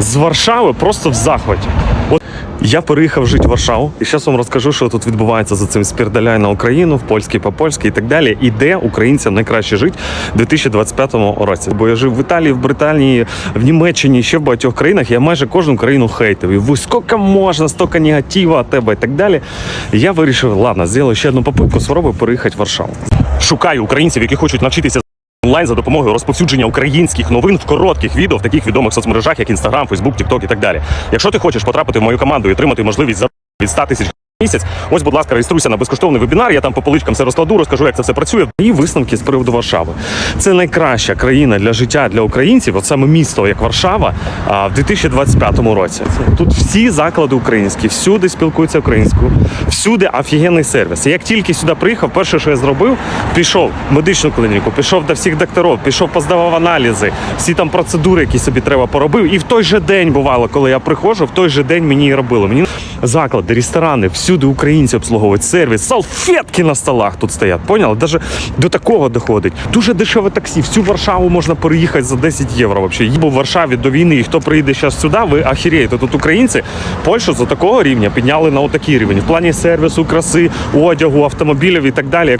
з Варшави просто в захваті. От я переїхав жити в Варшаву, і зараз вам розкажу, що тут відбувається за цим спірдаляй на Україну, в польський по польськи і так далі. І де українцям найкраще жити в 2025 році. Бо я жив в Італії, в Британії, в Німеччині, ще в багатьох країнах. Я майже кожну країну хейтив. І ви скільки можна, стільки негатива от тебе і так далі. Я вирішив, ладно, зроблю ще одну попитку, спробую переїхати в Варшаву. Шукаю українців, які хочуть навчитися онлайн за допомогою розповсюдження українських новин в коротких відео в таких відомих соцмережах, як Instagram, Facebook, TikTok і так далі. Якщо ти хочеш потрапити в мою команду і отримати можливість за від 100 тисяч місяць, ось, будь ласка, реєструйся на безкоштовний вебінар. Я там по поличкам все розкладу, розкажу, як це все працює. І висновки з приводу Варшави. Це найкраща країна для життя для українців, от саме місто, як Варшава, в 2025 році. Тут всі заклади українські, всюди спілкуються українською, всюди офігенний сервіс. Як тільки сюди приїхав, перше, що я зробив, пішов в медичну клініку, пішов до всіх докторів, пішов поздавав аналізи, всі там процедури, які собі треба поробив. І в той же день бувало, коли я приходжу, в той же день мені і робили. Мені заклади, ресторани, всюди українці обслуговують сервіс, салфетки на столах тут стоять. Поняли? Даже до такого доходить. Дуже дешеве таксі. Всю Варшаву можна переїхати за 10 євро. Взагалі. Я був в Варшаві до війни, і хто приїде зараз сюди, ви ахіреєте. Тут українці Польщу за такого рівня підняли на отакий рівень. В плані сервісу, краси, одягу, автомобілів і так далі.